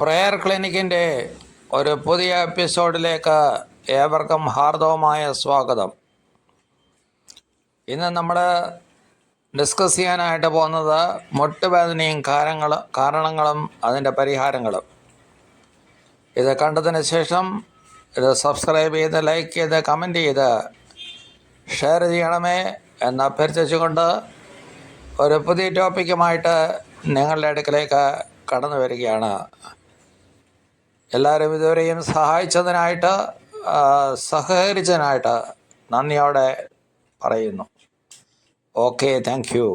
Prayer ക്ലിനിക്കിന്റെ ഒരു പുതിയ എപ്പിസോഡിലേക്ക് ഏവർക്കും ഹാർദവമായ സ്വാഗതം. ഇന്ന് നമ്മൾ ഡിസ്കസ് ചെയ്യാനായിട്ട് പോകുന്നത് മുട്ടുവേദനയും കാരങ്ങൾ കാരണങ്ങളും അതിന്റെ പരിഹാരങ്ങളും. ഇത് കണ്ടതിന് ശേഷം ഇത് സബ്സ്ക്രൈബ് ചെയ്ത് ലൈക്ക് ചെയ്ത് കമന്റ് ചെയ്ത് ഷെയർ ചെയ്യണമേ എന്ന് അഭ്യർത്ഥിച്ചുകൊണ്ട് ഒരു പുതിയ ടോപ്പിക്കുമായിട്ട് നിങ്ങളുടെ അടുക്കലേക്ക് കടന്നു വരികയാണ്. എല്ലാവരും ഇതുവരെയും സഹായിച്ചതിനായിട്ട് സഹകരിച്ചതിനായിട്ട് നന്ദിയോടെ പറയുന്നു. ഓക്കെ താങ്ക് യു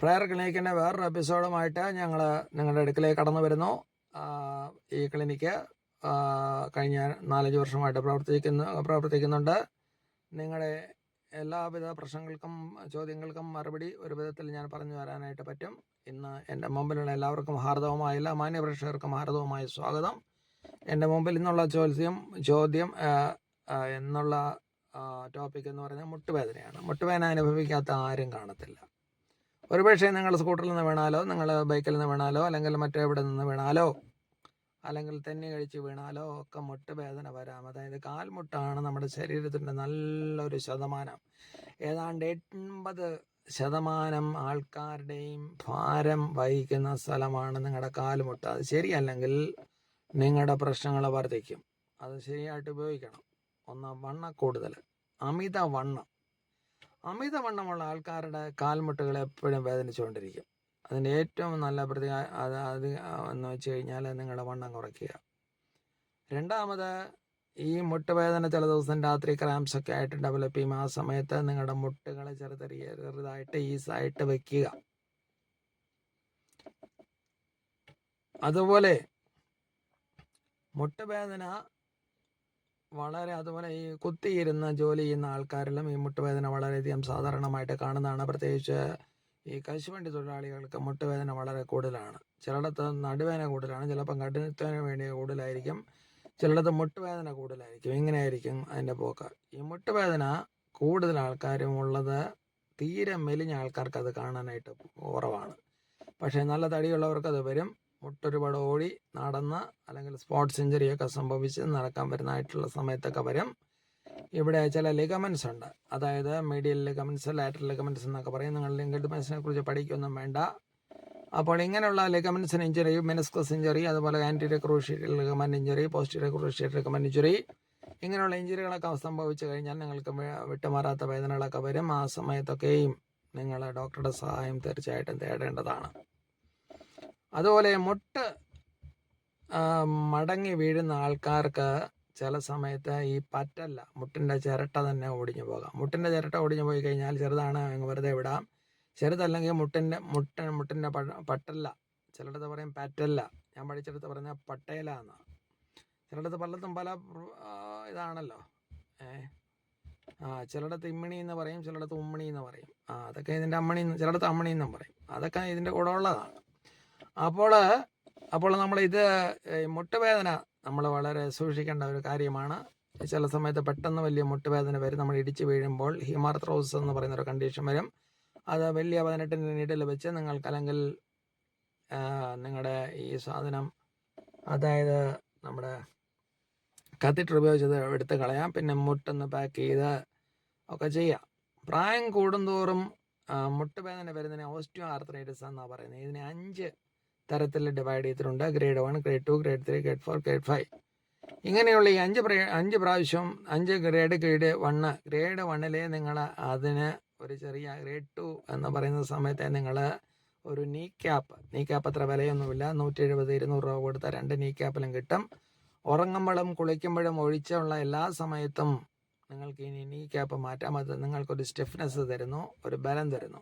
പ്രയർ ക്ലിനിക്കിന്റെ വേറൊരു എപ്പിസോഡുമായിട്ട് ഞങ്ങൾ നിങ്ങളുടെ അടുക്കലേക്ക് കടന്നു വരുന്നു. ഈ ക്ലിനിക്ക് കഴിഞ്ഞ നാലഞ്ച് വർഷമായിട്ട് പ്രവർത്തിക്കുന്ന പ്രവർത്തിക്കുന്നുണ്ട്. നിങ്ങളുടെ എല്ലാവിധ പ്രശ്നങ്ങൾക്കും ചോദ്യങ്ങൾക്കും മറുപടി ഒരു വിധത്തിൽ ഞാൻ പറഞ്ഞു തരാനായിട്ട് പറ്റും. ഇന്ന് എന്റെ മുമ്പിലുള്ള എല്ലാവർക്കും ഹാർദവമായ എല്ലാ മാന്യപ്രേക്ഷകർക്കും ഹാർദവമായ സ്വാഗതം. എന്റെ മുമ്പിൽ ഇന്നുള്ള ചോദ്യം ചോദ്യം എന്നുള്ള ടോപ്പിക് എന്ന് പറയുന്നത് മുട്ടുവേദനയാണ്. മുട്ടുവേദന അനുഭവിക്കാത്ത ആരും കാണത്തില്ല. ഒരുപക്ഷെ നിങ്ങൾ സ്കൂട്ടറിൽ നിന്ന് വീണാലോ നിങ്ങൾ ബൈക്കിൽ നിന്ന് വീണാലോ അല്ലെങ്കിൽ മറ്റെവിടെ നിന്ന് വീണാലോ അല്ലെങ്കിൽ തെന്നി കഴിച്ച് വീണാലോ ഒക്കെ മുട്ടുവേദന വരാം. അതായത് കാൽമുട്ടാണ് നമ്മുടെ ശരീരത്തിന്റെ നല്ലൊരു ശതമാനം. ഏതാണ്ട് എൺപത് ശതമാനം ആൾക്കാരുടെയും ഭാരം വഹിക്കുന്ന സ്ഥലമാണ് നിങ്ങളുടെ കാൽമുട്ട്. അത് ശരിയല്ലെങ്കിൽ നിങ്ങളുടെ പ്രശ്നങ്ങൾ വർദ്ധിക്കും അത് ശരിയായിട്ട് ഉപയോഗിക്കണം. ഒന്ന് വണ്ണ കൂടുതൽ അമിത വണ്ണം അമിതവണ്ണമുള്ള ആൾക്കാരുടെ കാൽമുട്ടുകൾ എപ്പോഴും വേദനിച്ചുകൊണ്ടിരിക്കും. അതിന്റെ ഏറ്റവും നല്ല പ്രതി അത് അത് എന്ന് വെച്ച് കഴിഞ്ഞാൽ നിങ്ങളുടെ വണ്ണം കുറയ്ക്കുക. രണ്ടാമത് ഈ മുട്ടുവേദന ചില ദിവസം രാത്രി ക്രാംസ് ഒക്കെ ആയിട്ട് ഡെവലപ്പ് ചെയ്യും. ആ സമയത്ത് നിങ്ങളുടെ മുട്ടുകളെ ചെറുതെറിയ ചെറുതായിട്ട് ഈസായിട്ട് വെക്കുക. അതുപോലെ മുട്ടുവേദന വളരെ അതുപോലെ ഈ കുത്തിയിരുന്ന് ജോലി ചെയ്യുന്ന ആൾക്കാരിലും ഈ മുട്ടുവേദന വളരെയധികം സാധാരണമായിട്ട് കാണുന്നതാണ്. പ്രത്യേകിച്ച് ഈ കശുവണ്ടി തൊഴിലാളികൾക്ക് മുട്ടുവേദന വളരെ കൂടുതലാണ്. ചിലയിടത്ത് നടുവേദന കൂടുതലാണ്. ചിലപ്പം കഠിനത്തിന് വേണ്ടി കൂടുതലായിരിക്കും. ചിലയിടത്ത് മുട്ടുവേദന കൂടുതലായിരിക്കും. ഇങ്ങനെയായിരിക്കും അതിന്റെ പോക്ക്. ഈ മുട്ടുവേദന കൂടുതൽ ആൾക്കാരും ഉള്ളത് തീരെ മെലിഞ്ഞ ആൾക്കാർക്ക് അത് കാണാനായിട്ട് കുറവാണ്. പക്ഷേ നല്ല തടിയുള്ളവർക്ക് അത് വരും. മുട്ടൊരുപാട് ഓടി നടന്ന് അല്ലെങ്കിൽ സ്പോർട്സ് ഇഞ്ചറിയൊക്കെ സംഭവിച്ച് നടക്കാൻ വരുന്നതായിട്ടുള്ള സമയത്തൊക്കെ വരും. ഇവിടെ ചില ലിഗമെൻസ് ഉണ്ട്. അതായത് മീഡിയൽ ലിഗമെൻസ് ലാറ്ററൽ ലിഗമെൻസ് എന്നൊക്കെ പറയും. നിങ്ങൾ ലിഗമെൻസിനെ കുറിച്ച് പഠിക്കൊന്നും വേണ്ട. അപ്പോൾ ഇങ്ങനെയുള്ള ലിഗമെൻസിന് ഇഞ്ചറി മെനസ്കസ് ഇഞ്ചറി അതുപോലെ anterior cruciate ligament injury posterior cruciate ligament injury ഇങ്ങനെയുള്ള ഇഞ്ചറികളൊക്കെ സംഭവിച്ചു കഴിഞ്ഞാൽ നിങ്ങൾക്ക് വിട്ടുമാറാത്ത വേദനകളൊക്കെ വരും. ആ സമയത്തൊക്കെയും നിങ്ങൾ ഡോക്ടറുടെ സഹായം തീർച്ചയായിട്ടും തേടേണ്ടതാണ്. അതുപോലെ മുട്ട് മടങ്ങി വീഴുന്ന ആൾക്കാർക്ക് ചില സമയത്ത് ഈ പറ്റല്ല. മുട്ടിന്റെ ചിരട്ട തന്നെ ഒടിഞ്ഞു പോകാം. മുട്ടിന്റെ ചിരട്ട ഒടിഞ്ഞു പോയി കഴിഞ്ഞാൽ ചെറുതാണ് വെറുതെ വിടാം. ചെറുതല്ലെങ്കിൽ മുട്ടിന്റെ മുട്ട മുട്ടിന്റെ പട്ടല്ല ചിലയിടത്ത് പറയും പറ്റല്ല. ഞാൻ പഠിച്ചെടുത്ത് പറഞ്ഞ പട്ടേല എന്നാണ് ചിലയിടത്ത് പലതും പല ഇതാണല്ലോ. ഏ? ആ ചിലയിടത്ത് ഇമ്മിണി എന്ന് പറയും ചിലയിടത്ത് ഉമ്മിണി എന്ന് പറയും. ആ അതൊക്കെ ഇതിന്റെ അമ്മണി എന്ന് ചിലയിടത്ത് അമ്മണി എന്നും പറയും. അതൊക്കെ ഇതിന്റെ കൂടെ ഉള്ളതാണ്. അപ്പോൾ അപ്പോൾ നമ്മൾ ഇത് മുട്ടുവേദന നമ്മൾ വളരെ സൂക്ഷിക്കേണ്ട ഒരു കാര്യമാണ്. ചില സമയത്ത് പെട്ടെന്ന് വലിയ മുട്ടുവേദന വരും. നമ്മൾ ഇടിച്ച് വീഴുമ്പോൾ ഹിമാർത്രോസ് എന്ന് പറയുന്ന ഒരു കണ്ടീഷൻ വരും. അത് വലിയ പതിനെട്ടിന്റെ നീഡിൽ വെച്ച് നിങ്ങൾക്ക് അല്ലെങ്കിൽ നിങ്ങളുടെ ഈ സാധനം അതായത് നമ്മുടെ കത്തിട്ടർ ഉപയോഗിച്ചത് എടുത്ത് കളയാം. പിന്നെ മുട്ടൊന്ന് പാക്ക് ചെയ്ത് ഒക്കെ ചെയ്യാം. പ്രായം കൂടുന്തോറും മുട്ടുവേദന വരുന്നതിന് ഓസ്റ്റിയോ ആർത്രൈറ്റിസ് എന്നാണ് പറയുന്നത്. ഇതിനെ അഞ്ച് തരത്തിൽ ഡിവൈഡ് ചെയ്തിട്ടുണ്ട്. Grade one grade two grade three grade four grade five ഇങ്ങനെയുള്ള ഈ അഞ്ച് അഞ്ച് പ്രാവശ്യം അഞ്ച് ഗ്രേഡ് ഗ്രേഡ് വണ്ണ് ഗ്രേഡ് വണ്ണിലെ നിങ്ങൾ അതിന് ഒരു ചെറിയ ഗ്രേഡ് ടു എന്ന് പറയുന്ന സമയത്തെ നിങ്ങൾ ഒരു നീ ക്യാപ്പ് നീ ക്യാപ്പ് അത്ര വിലയൊന്നുമില്ല. നൂറ്റി എഴുപത് ഇരുന്നൂറ് രൂപ കൊടുത്ത രണ്ട് നീ ക്യാപ്പിലും കിട്ടും. ഉറങ്ങുമ്പോഴും കുളിക്കുമ്പോഴും ഒഴിച്ചുള്ള എല്ലാ സമയത്തും നിങ്ങൾക്ക് ഇനി നീ ക്യാപ്പ് മാറ്റാം. അത് നിങ്ങൾക്കൊരു സ്റ്റിഫ്നെസ് തരുന്നു ഒരു ബലം തരുന്നു.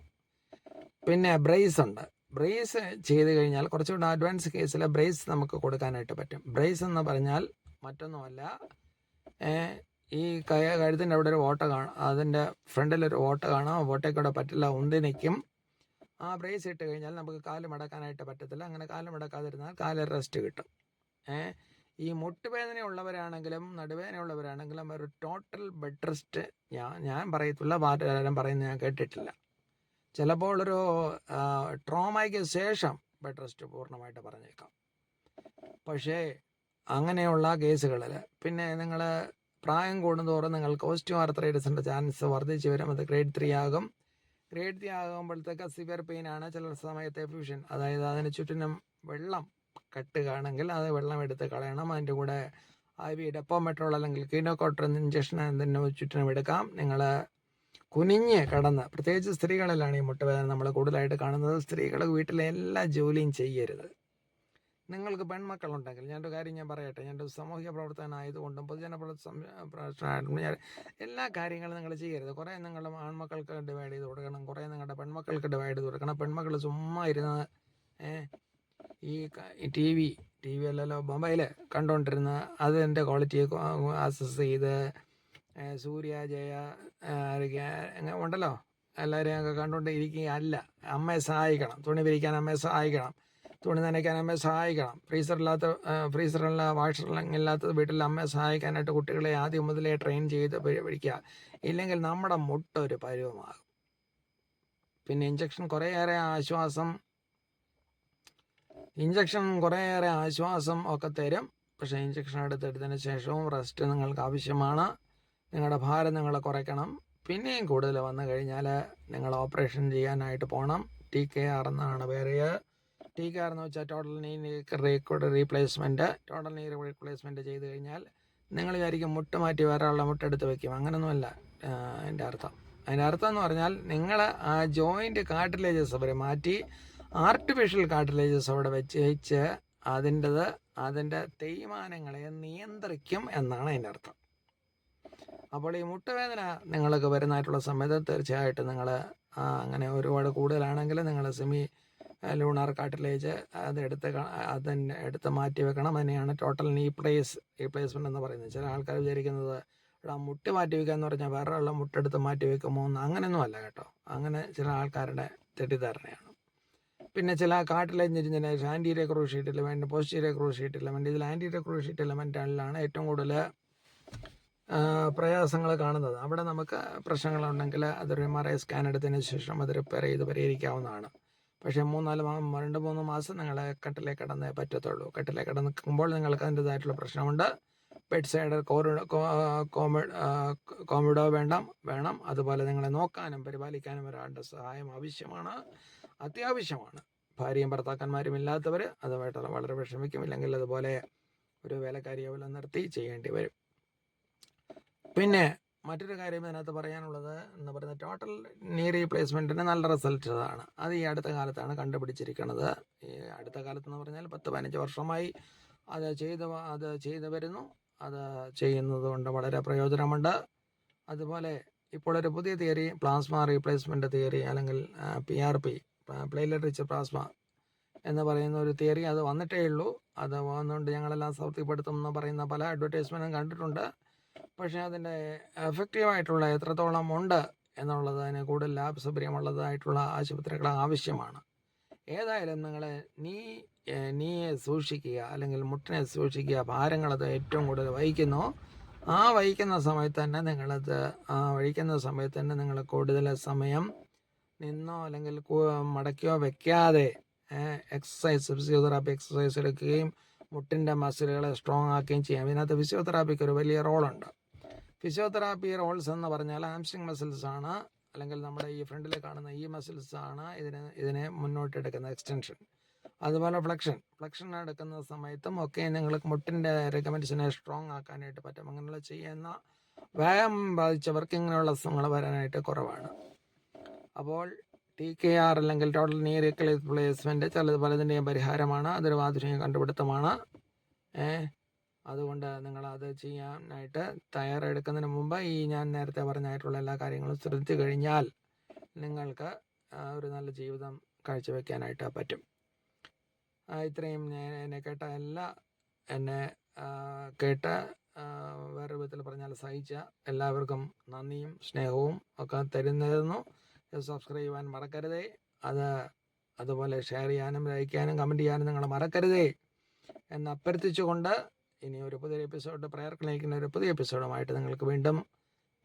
പിന്നെ ബ്രേസ് ഉണ്ട്. ബ്രേസ് ചെയ്ത് കഴിഞ്ഞാൽ കുറച്ചുകൂടെ അഡ്വാൻസ് കേസിൽ ബ്രേസ് നമുക്ക് കൊടുക്കാനായിട്ട് പറ്റും. ബ്രേസ് എന്ന് പറഞ്ഞാൽ മറ്റൊന്നുമല്ല ഈ കയ കഴുത്തിന്റെ അവിടെ ഒരു ഓട്ട കാണാം അതിന്റെ ഫ്രണ്ടിൽ ഒരു ഓട്ട കാണാം ഓട്ടയ്ക്കൂടെ പറ്റില്ല ഉന്തി നിൽക്കും ആ ബ്രേസ് ഇട്ട് കഴിഞ്ഞാൽ നമുക്ക് കാൽ മടക്കാനായിട്ട് പറ്റത്തില്ല. അങ്ങനെ കാൽ മടക്കാതിരുന്നാൽ കാൽ റെസ്റ്റ് കിട്ടും. ഈ നടുവേദന ഉള്ളവരാണെങ്കിലും ഒരു ടോട്ടൽ ബെഡ് റെസ്റ്റ് ഞാൻ ഞാൻ പറയത്തില്ല ആരും പറയുന്നത് ഞാൻ കേട്ടിട്ടില്ല. ചിലപ്പോൾ ഒരു ട്രോമയ്ക്ക് ശേഷം ബെഡ് റെസ്റ്റ് പൂർണമായിട്ട് പറഞ്ഞേക്കാം. പക്ഷേ അങ്ങനെയുള്ള കേസുകളിൽ പിന്നെ നിങ്ങൾ പ്രായം കൂടുന്നതോറും നിങ്ങൾക്ക് ഓസ്റ്റിയോ ആർത്രൈറ്റിസിന്റെ ചാൻസ് വർദ്ധിച്ചു വരും. അത് ഗ്രേഡ് ത്രീ ആകും. ഗ്രേഡ് ത്രീ ആകുമ്പോഴത്തേക്ക് സിവിയർ പെയിൻ ആണ് ചില സമയത്ത് എഫ്യൂഷൻ. അതായത് അതിന് ചുറ്റിനും വെള്ളം കെട്ടുകയാണെങ്കിൽ അത് വെള്ളം എടുത്ത് കളയണം. അതിന്റെ കൂടെ ഐ വി ഡെപ്പോമെട്രോൾ അല്ലെങ്കിൽ കീനോക്കോട്ടർ ഇഞ്ചക്ഷൻ എന്തെങ്കിലും ചുറ്റിനും എടുക്കാം. നിങ്ങൾ കുനിഞ്ഞ് കടന്ന്. പ്രത്യേകിച്ച് സ്ത്രീകളിലാണ് ഈ മുട്ടുവേദന നമ്മൾ കൂടുതലായിട്ട് കാണുന്നത്. സ്ത്രീകൾ വീട്ടിലെ എല്ലാ ജോലിയും ചെയ്യരുത്. നിങ്ങൾക്ക് പെൺമക്കളുണ്ടെങ്കിൽ ഒരു കാര്യം ഞാൻ പറയട്ടെ. ഒരു സാമൂഹിക പ്രവർത്തകനായതുകൊണ്ടും പൊതുജന പ്രവർത്തനമായിട്ടും ഞാൻ എല്ലാ കാര്യങ്ങളും നിങ്ങൾ ചെയ്യരുത്. കുറേ നിങ്ങൾ ആൺമക്കൾക്ക് ഡിവൈഡ് ചെയ്ത് കൊടുക്കണം. കുറേ നിങ്ങളുടെ പെൺമക്കൾക്ക് ഡിവൈഡ് ചെയ്ത് കൊടുക്കണം. പെൺമക്കൾ ചുമ്മാ ഇരുന്ന് ഈ ടി വി ടി വി അല്ലല്ലോ മൊബൈൽ കണ്ടുകൊണ്ടിരുന്ന അതിന്റെ ക്വാളിറ്റിയെ അസസ് ചെയ്ത് സൂര്യ ജയ ഉണ്ടല്ലോ. എല്ലാവരെയും ഒക്കെ കണ്ടുകൊണ്ട് ഇരിക്കുക അല്ല അമ്മയെ സഹായിക്കണം. തുണി വിരിക്കാൻ അമ്മയെ സഹായിക്കണം. തുണി നനയ്ക്കാൻ അമ്മയെ സഹായിക്കണം. ഫ്രീസറില്ലാത്ത ഫ്രീസറുള്ള വാഷറില്ലാത്ത വീട്ടിൽ അമ്മയെ സഹായിക്കാനായിട്ട് കുട്ടികളെ ആദ്യം മുതലേ ട്രെയിൻ ചെയ്ത് പഠിക്കുക ഇല്ലെങ്കിൽ നമ്മുടെ മുട്ട ഒരു പരുവമാകും. പിന്നെ ഇഞ്ചക്ഷൻ കുറേയേറെ ആശ്വാസം ഇഞ്ചക്ഷൻ കുറേയേറെ ആശ്വാസം ഒക്കെ തരും. പക്ഷേ ഇഞ്ചക്ഷൻ എടുത്തെടുത്തതിന് ശേഷവും റെസ്റ്റ് നിങ്ങൾക്ക് ആവശ്യമാണ്. നിങ്ങളുടെ ഭാരം നിങ്ങൾ കുറയ്ക്കണം. പിന്നെയും കൂടുതൽ വന്നു കഴിഞ്ഞാൽ നിങ്ങൾ ഓപ്പറേഷൻ ചെയ്യാനായിട്ട് പോകണം ടി കെ ആർ എന്നാണ് പേര്. ടി കെ ആർ എന്ന് വെച്ചാൽ ടോട്ടൽ നീ റീപ്ലേസ്മെന്റ് ടോട്ടൽ നീ റീപ്ലേസ്മെന്റ് ചെയ്ത് കഴിഞ്ഞാൽ നിങ്ങൾ വിചാരിക്കും മുട്ട് മാറ്റി വേറെ ഉള്ള മുട്ടെടുത്ത് വെക്കും. അങ്ങനെയൊന്നുമല്ല അതിന്റെ അർത്ഥം. അതിന്റെ അർത്ഥം എന്ന് പറഞ്ഞാൽ നിങ്ങൾ ആ ജോയിന്റ് കാർട്ടിലേജസ് അവർ മാറ്റി ആർട്ടിഫിഷ്യൽ കാർട്ടിലേജസ് അവിടെ വെച്ച് വെച്ച് അതിന്റെത് അതിന്റെ തേയ്മാനങ്ങളെ നിയന്ത്രിക്കും എന്നാണ് അതിന്റെ അർത്ഥം. അപ്പോൾ ഈ മുട്ടുവേദന നിങ്ങൾക്ക് വരുന്നതായിട്ടുള്ള സമയത്ത് തീർച്ചയായിട്ടും നിങ്ങൾ അങ്ങനെ ഒരുപാട് കൂടുതലാണെങ്കിൽ നിങ്ങൾ സെമി ലൂണാർ കാട്ടിലേജ് അത് എടുത്ത് അതിന് എടുത്ത് മാറ്റി വെക്കണം. അതിനെയാണ് ടോട്ടൽ നീ പ്ലേസ് റീപ്ലേസ്മെന്റ് എന്ന് പറയുന്നത്. ചില ആൾക്കാർ വിചാരിക്കുന്നത് ആ മുട്ട് മാറ്റി വെക്കുക എന്ന് പറഞ്ഞാൽ വേറെ ഉള്ള മുട്ടെടുത്ത് മാറ്റി വെക്കുമോ എന്ന് അങ്ങനെയൊന്നും അല്ല കേട്ടോ. അങ്ങനെ ചില ആൾക്കാരുടെ തെറ്റിദ്ധാരണയാണ്. പിന്നെ ചില cartilage ഇരിഞ്ഞ anterior cruciate ligament posterior cruciate ligament ഇതിൽ ആന്റീരിയ ക്രൂഷീറ്റ് എലമെന്റാണ് ഏറ്റവും കൂടുതൽ പ്രയാസങ്ങൾ കാണുന്നത്. അവിടെ നമുക്ക് പ്രശ്നങ്ങളുണ്ടെങ്കിൽ അതൊരു എം ആർ ഐ സ്കാൻ എടുത്തതിന് ശേഷം അത് റിപ്പയർ ചെയ്ത് പരിഹരിക്കാവുന്നതാണ്. പക്ഷേ മൂന്നാൽ മാസം രണ്ട് മൂന്ന് മാസം നിങ്ങൾ കട്ടിലേ കിടന്നേ പറ്റത്തുള്ളൂ. കട്ടിലേ കിടന്നുമ്പോൾ നിങ്ങൾക്ക് അതിന്റെതായിട്ടുള്ള പ്രശ്നമുണ്ട്. ബെഡ് സൈഡ് കോമിഡോ വേണ്ട വേണം. അതുപോലെ നിങ്ങളെ നോക്കാനും പരിപാലിക്കാനും ഒരാളുടെ സഹായം ആവശ്യമാണ്. അത്യാവശ്യമാണ്. ഭാര്യയും ഭർത്താക്കന്മാരും ഇല്ലാത്തവർ അതുമായിട്ട് വളരെ വിഷമിക്കും ഇല്ലെങ്കിൽ അതുപോലെ ഒരു വേലക്കാരിയെ വല്ല നിർത്തി ചെയ്യേണ്ടി വരും. പിന്നെ മറ്റൊരു കാര്യം ഇതിനകത്ത് പറയാനുള്ളത് എന്ന് പറയുന്നത് ടോട്ടൽ നീ റീപ്ലേസ്മെന്റിന് നല്ല റിസൾട്ട് ആണ് അത് ഈ അടുത്ത കാലത്താണ് കണ്ടുപിടിച്ചിരിക്കുന്നത് ഈ അടുത്ത കാലത്ത് എന്ന് പറഞ്ഞാൽ പത്ത് പതിനഞ്ച് വർഷമായി അത് ചെയ്ത് അത് ചെയ്തു വരുന്നു. അത് ചെയ്യുന്നത് കൊണ്ട് വളരെ പ്രയോജനമുണ്ട്. അതുപോലെ ഇപ്പോൾ ഒരു പുതിയ തിയറി പ്ലാസ്മ റീപ്ലേസ്മെന്റ് തിയറി അല്ലെങ്കിൽ P R P platelet rich plasma എന്ന് പറയുന്ന ഒരു തിയറി അത് വന്നിട്ടേ ഉള്ളൂ അത് വന്നുകൊണ്ട് ഞങ്ങളെല്ലാം സൗത്തിപ്പെടുത്തും എന്ന് പറയുന്ന പല അഡ്വർടൈസ്മെന്റും കണ്ടിട്ടുണ്ട്. പക്ഷേ അതിന്റെ എഫക്റ്റീവായിട്ടുള്ള എത്രത്തോളം ഉണ്ട് എന്നുള്ളത് അതിന് കൂടുതൽ ലാഭ സൗകര്യമുള്ളതായിട്ടുള്ള ആശുപത്രികൾ ആവശ്യമാണ്. ഏതായാലും നിങ്ങൾ നീ നീയെ സൂക്ഷിക്കുക അല്ലെങ്കിൽ മുട്ടിനെ സൂക്ഷിക്കുക ഭാരങ്ങളത് ഏറ്റവും കൂടുതൽ വഹിക്കുന്നു. ആ വഹിക്കുന്ന സമയത്ത് തന്നെ നിങ്ങളത് ആ വഹിക്കുന്ന സമയത്ത് തന്നെ നിങ്ങൾ കൂടുതൽ സമയം നിന്നോ അല്ലെങ്കിൽ മടക്കിയോ വെക്കാതെ എക്സസൈസ് ഫിസിയോതെറാപ്പി എക്സസൈസ് എടുക്കുകയും മുട്ടിന്റെ മസിലുകളെ സ്ട്രോങ് ആക്കുകയും ചെയ്യാം. ഇതിനകത്ത് ഫിസിയോതെറാപ്പിക്ക് ഒരു വലിയ റോളുണ്ട്. ഫിസിയോതെറാപ്പി റോൾസ് എന്ന് പറഞ്ഞാൽ ആംസ്റ്റിങ് മസിൽസ് ആണ്. അല്ലെങ്കിൽ നമ്മുടെ ഈ ഫ്രണ്ടിൽ കാണുന്ന ഈ മസിൽസ് ആണ് ഇതിനെ ഇതിനെ മുന്നോട്ട് എടുക്കുന്ന എക്സ്റ്റൻഷൻ അതുപോലെ ഫ്ലക്ഷൻ ഫ്ലക്ഷൻ എടുക്കുന്ന സമയത്തും ഒക്കെ നിങ്ങൾക്ക് മുട്ടിന്റെ റെക്കമെൻഡേഷനെ സ്ട്രോങ് ആക്കാനായിട്ട് പറ്റും. അങ്ങനെയുള്ള ചെയ്യുന്ന വ്യായാമം ബാധിച്ചവർക്ക് ഇങ്ങനെയുള്ള അസുഖങ്ങൾ വരാനായിട്ട് കുറവാണ്. അപ്പോൾ ടി കെ ആർ അല്ലെങ്കിൽ ടോട്ടൽ നിയർ റീപ്ലേസ്മെന്റ് ചിലത് പലതിന്റെയും പരിഹാരമാണ്. അതൊരു ആധുനിക കണ്ടുപിടുത്തമാണ്. അതുകൊണ്ട് നിങ്ങൾ അത് ചെയ്യാനായിട്ട് തയ്യാറെടുക്കുന്നതിന് മുമ്പ് ഈ ഞാൻ നേരത്തെ പറഞ്ഞായിട്ടുള്ള എല്ലാ കാര്യങ്ങളും ശ്രദ്ധിച്ചു കഴിഞ്ഞാൽ നിങ്ങൾക്ക് ഒരു നല്ല ജീവിതം കാഴ്ചവെക്കാനായിട്ട് പറ്റും. ഇത്രയും ഞാൻ എന്നെ കേട്ട എല്ലാ എന്നെ കേട്ട കേട്ട് ആ, വേറെ വിധത്തിൽ പറഞ്ഞാൽ സഹിച്ച എല്ലാവർക്കും നന്ദിയും സ്നേഹവും ഒക്കെ തരുന്നതെന്നു സബ്സ്ക്രൈബ് ചെയ്യാൻ മറക്കരുതേ. അത് അതുപോലെ ഷെയർ ചെയ്യാനും ലൈക്ക് ചെയ്യാനും കമന്റ് ചെയ്യാനും നിങ്ങൾ മറക്കരുതേ. എന്ന് അഭ്യർത്ഥിച്ചുകൊണ്ട് ഇനി ഒരു പുതിയ എപ്പിസോഡ് പ്രയർ ക്ലിനിക്കിന്റെ ഒരു പുതിയ എപ്പിസോഡുമായിട്ട് നിങ്ങൾക്ക് വീണ്ടും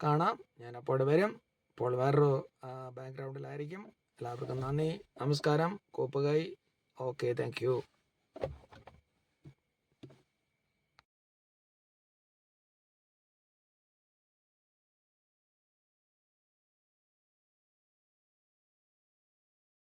കാണാം. ഞാൻ അപ്പോൾ വരും. ഇപ്പോൾ വേറൊരു ബാക്ക്ഗ്രൗണ്ടിലായിരിക്കും എല്ലാവർക്കും നന്ദി. നമസ്കാരം. കൂപ്പുകൈ. Okay thank